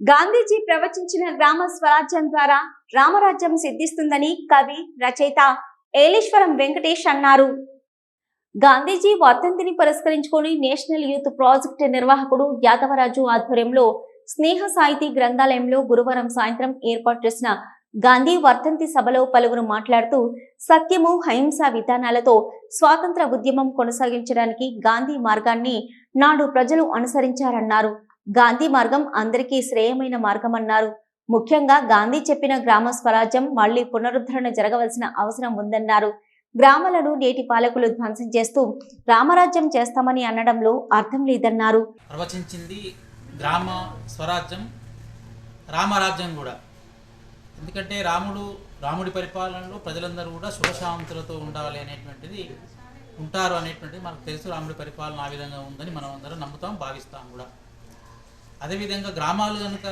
గాంధీజీ ప్రవచించిన గ్రామ స్వరాజ్యం ద్వారా రామరాజ్యం సిద్ధిస్తుందని కవి రచయిత ఏలేశ్వరం వెంకటేష్ అన్నారు. గాంధీజీ వర్ధంతిని పురస్కరించుకొని నేషనల్ యూత్ ప్రాజెక్ట్ నిర్వాహకుడు యాదవరాజు ఆధ్వర్యంలో స్నేహ సాహితీ గ్రంథాలయంలో గురువారం సాయంత్రం ఏర్పాటు చేసిన గాంధీ వర్ధంతి సభలో పలువురు మాట్లాడుతూ సత్యము అహింస విధానాలతో స్వాతంత్ర ఉద్యమం కొనసాగించడానికి గాంధీ మార్గాన్ని నాడు ప్రజలు అనుసరించారన్నారు. గాంధీ మార్గం అందరికీ శ్రేయమైన మార్గం అన్నారు. ముఖ్యంగా గాంధీ చెప్పిన గ్రామ స్వరాజ్యం మళ్ళీ పునరుద్ధరణ జరగవలసిన అవసరం ఉందన్నారు. గ్రామాలను నేటి పాలకులు ధ్వంసం చేస్తూ రామరాజ్యం చేస్తామని అనడంలో అర్థం లేదన్నారు. ప్రవచించింది గ్రామ స్వరాజ్యం రామరాజ్యం కూడా. ఎందుకంటే రాముడు రాముడి పరిపాలనలో ప్రజలందరూ కూడా సుఖశాంతులతో ఉండాలి అనేటువంటిది ఉంటారు అనేటువంటిది మనకు తెలుసు. రాముడి పరిపాలన ఆ విధంగా ఉందని మనం అందరం నమ్ముతాం భావిస్తాం కూడా. అదేవిధంగా గ్రామాలు కనుక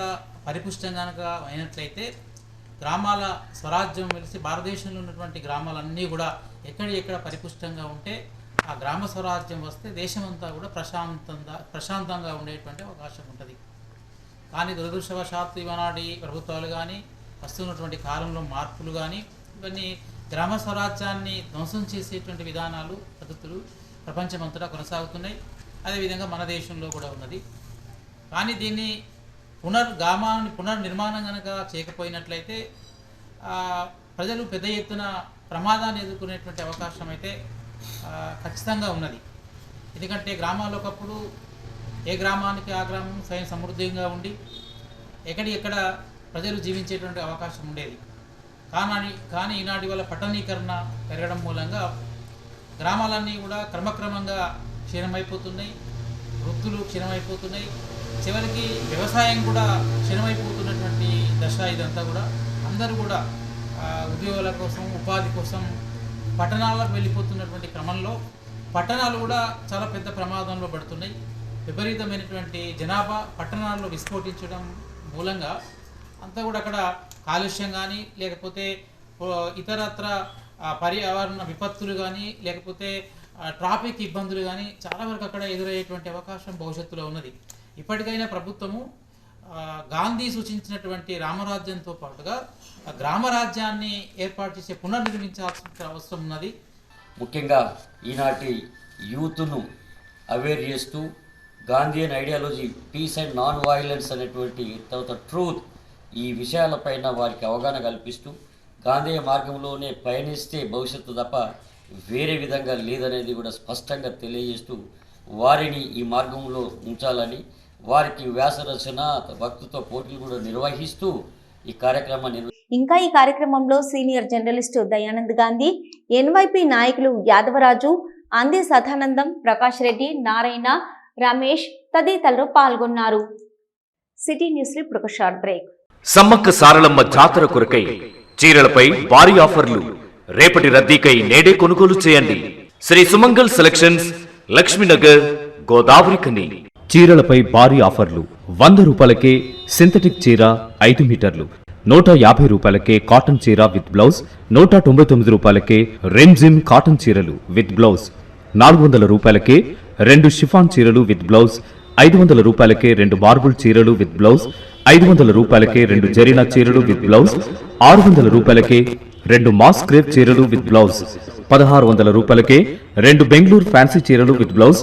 పరిపుష్టం కనుక అయినట్లయితే గ్రామాల స్వరాజ్యం వెలిసి భారతదేశంలో ఉన్నటువంటి గ్రామాలన్నీ కూడా ఎక్కడ ఎక్కడ పరిపుష్టంగా ఉంటే ఆ గ్రామ స్వరాజ్యం వస్తే దేశమంతా కూడా ప్రశాంతంగా ప్రశాంతంగా ఉండేటువంటి అవకాశం ఉంటుంది. కానీ దురదృష్టవశాత్తు ఇవనాటి ప్రభుత్వాలు కానీ వస్తున్నటువంటి కాలంలో మార్పులు కానీ ఇవన్నీ గ్రామ స్వరాజ్యాన్ని ధ్వంసం చేసేటువంటి విధానాలు పద్ధతులు ప్రపంచమంతటా కొనసాగుతున్నాయి. అదేవిధంగా మన దేశంలో కూడా ఉన్నది. కానీ దీన్ని పునర్ గ్రామాన్ని పునర్నిర్మాణం కనుక చేయకపోయినట్లయితే ప్రజలు పెద్ద ఎత్తున ప్రమాదాన్ని ఎదుర్కొనేటువంటి అవకాశం అయితే ఖచ్చితంగా ఉన్నది. ఎందుకంటే గ్రామాల్లో ఒకప్పుడు ఏ గ్రామానికి ఆ గ్రామం స్వయం సమృద్ధిగా ఉండి ఎక్కడి ఎక్కడ ప్రజలు జీవించేటువంటి అవకాశం ఉండేది. కానీ కానీ ఈనాటి వల్ల పట్టణీకరణ పెరగడం మూలంగా గ్రామాలన్నీ కూడా క్రమక్రమంగా క్షీణమైపోతున్నాయి. వృత్తులు క్షీణమైపోతున్నాయి. చివరికి వ్యవసాయం కూడా క్షీణమైపోతున్నటువంటి దశ ఇదంతా కూడా. అందరూ కూడా ఉద్యోగాల కోసం ఉపాధి కోసం పట్టణాలకు వెళ్ళిపోతున్నటువంటి క్రమంలో పట్టణాలు కూడా చాలా పెద్ద ప్రమాదంలో పడుతున్నాయి. విపరీతమైనటువంటి జనాభా పట్టణాల్లో విస్ఫోటించడం మూలంగా అంతా కూడా అక్కడ కాలుష్యం కానీ లేకపోతే ఇతరత్ర పర్యావరణ విపత్తులు కానీ లేకపోతే ట్రాఫిక్ ఇబ్బందులు కానీ చాలా వరకు అక్కడ ఎదురయ్యేటువంటి అవకాశం భవిష్యత్తులో ఉన్నది. ఇప్పటికైనా ప్రభుత్వము గాంధీ సూచించినటువంటి రామరాజ్యంతో పాటుగా గ్రామరాజ్యాన్ని ఏర్పాటు చేసే పునర్నిర్మించాల్సిన అవసరం ఉన్నది. ముఖ్యంగా ఈనాటి యూత్ను అవేర్ చేస్తూ Gandhian ideology peace and non violence అనేటువంటి తర్వాత ట్రూత్ ఈ విషయాలపైన వారికి అవగాహన కల్పిస్తూ గాంధీయ మార్గంలోనే పయనిస్తే భవిష్యత్తు తప్ప వేరే విధంగా లేదనేది కూడా స్పష్టంగా తెలియజేస్తూ వారిని ఈ మార్గంలో ఉంచాలని వారికి వ్యాసరచన భక్తితో పోటీలు కూడా నిర్వహిస్తూ ఈ కార్యక్రమాన్ని నిర్వ ఇంకా ఈ కార్యక్రమంలో senior journalist Dayanand Gandhi NYP నాయకులు యాదవరాజు అంది సదానందం ప్రకాష్ రెడ్డి నారాయణ రమేష్ తదితరులు పాల్గొన్నారు. సిటీ న్యూస్లో ఇప్పుడు ఒక షార్ట్ బ్రేక్. సమ్మక్క సారలమ్మ జాతర కొరకై చీరలపై భారీ ఆఫర్లు. రేపటి రద్దీకై నేడే కొనుగోలు చేయండి. శ్రీ సుమంగల్ సెలక్షన్స్ లక్ష్మీనగర్ గోదావరి కని. చీరలపై భారీ ఆఫర్లు. వంద రూపాయలకే సింథటిక్ చీర ఐదు మీటర్లు. నూట యాభై రూపాయలకే కాటన్ చీర విత్ బ్లౌజ్. నూట తొంభై తొమ్మిది రూపాయలకే రెమ్జిమ్ కాటన్ చీరలు విత్ బ్లౌజ్. నాలుగు వందల రూపాయలకే రెండు షిఫాన్ చీరలు విత్ బ్లౌజ్. ఐదు వందల రూపాయలకే రెండు మార్బుల్ చీరలు విత్ బ్లౌజ్. ఐదు వందల రూపాయలకే రెండు జరీనా చీరలు విత్ బ్లౌజ్. ఆరు వందల రూపాయలకే రెండు మాస్ క్రేప్ చీరలు విత్ బ్లౌజ్. పదహారు వందల రూపాయలకే రెండు బెంగళూరు ఫ్యాన్సీ చీరలు విత్ బ్లౌజ్.